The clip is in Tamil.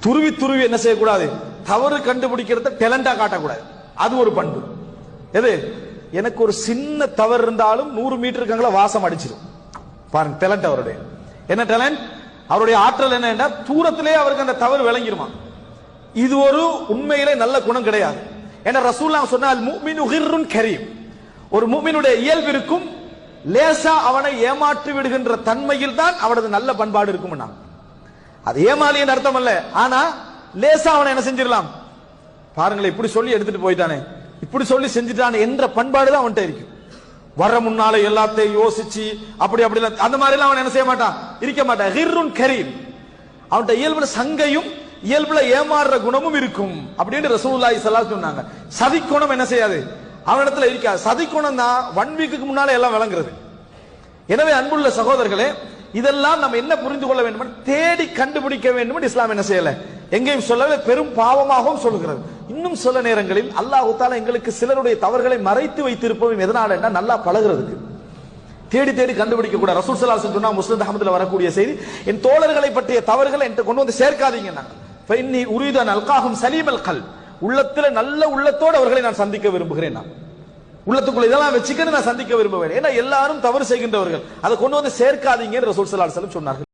துருவி துருவி என்ன செய்யக்கூடாது? தவறு கண்டுபிடிக்கிறத டேலண்டா காட்டக்கூடாது. அது ஒரு பண்பு. எது? எனக்கு ஒரு சின்ன தவறு இருந்தாலும் நூறு மீட்டருக்காங்கள வாசம் அடிச்சிடும் பாருங்க டேலண்ட் அவருடைய. என்ன டேலண்ட் அவருடைய ஆற்றல் என்ன தூரத்திலே அவருக்கு அந்த தவறு விளங்கிருமா? இது ஒரு உண்மையிலே நல்ல குணம் கிடையாது. ஏன்னா ரசூல்லா சொன்னால் மூமின் கிர்ருன் கரீம். ஒரு மூமினுடைய இயல்பு இருக்கும். லேசா அவனை ஏமாற்றி விடுகின்ற தன்மையில் தான் அவனது நல்ல பண்பாடு இருக்கும் அது ஏமாளியின் அர்த்தம் அல்ல ஆனா லேசா அவனை என்ன செஞ்சிடலாம்? பாருங்களேன் இப்படி சொல்லி எடுத்துட்டு போயிட்டானே. இப்படி சொல்லி செஞ்சுட்டானே என்ற பண்பாடு தான் அவன்கிட்ட இருக்கு. வர முன்னால எல்லாத்தையும் யோசிச்சு அப்படி அப்படி அந்த மாதிரி எல்லாம் அவன் என்ன செய்ய மாட்டான்? இருக்க மாட்டான். ஹிர்ருன் கரீம். அவன்கிட்ட இயல்புல சங்கையும் இயல்புல ஏமாறுற குணமும் இருக்கும். அப்படின்னு ரசூல்லாய் ஸல்லல்லாஹு சொன்னாங்க. சதிக்குணம் என்ன செய்யாது? அவனிடத்துல இருக்காது. சதிக்குணம் தான் ஒன் வீக்குக்கு முன்னால எல்லாம் விளங்குறது. எனவே அன்புள்ள சகோதரர்களே இதெல்லாம் நம்ம என்ன புரிந்து கொள்ள வேண்டும் தேடி கண்டுபிடிக்க வேண்டும் என்று இஸ்லாம் என்ன செய்யல? எங்கேயும் சொல்லவே பெரும் பாவமாகவும் சொல்லுகிறது. இன்னும் சில நேரங்களில் அல்லாஹ் தாலா எங்களுக்கு சிலருடைய தவறுகளை மறைத்து வைத்திருப்பதும் எதனால என்ன நல்லா பழகிறதுக்கு. தேடி தேடி கண்டுபிடிக்க கூட. ரசூல் சலாசன் சொன்னா முஸ்லிம் அகமதுல வரக்கூடிய செய்தி என் தோழர்களை பற்றிய தவறுகளை என்கிட்ட கொண்டு வந்து சேர்க்காதீங்க நான் உரிதான் அல்காகும் சலீமல் கல் உள்ளத்துல நல்ல உள்ளத்தோடு அவர்களை நான் சந்திக்க விரும்புகிறேன் நான். உள்ளத்துக்குள்ள இதெல்லாம் வச்சுக்கிட்டு நான் சந்திக்க விரும்புவேன். ஏன்னா எல்லாரும் தவறு செய்கின்றவர்கள். அதை கொண்டு வந்து சேர்க்காதீங்கன்னு ரசூல் சலாஹ் அலைஹி சொன்னார்கள்.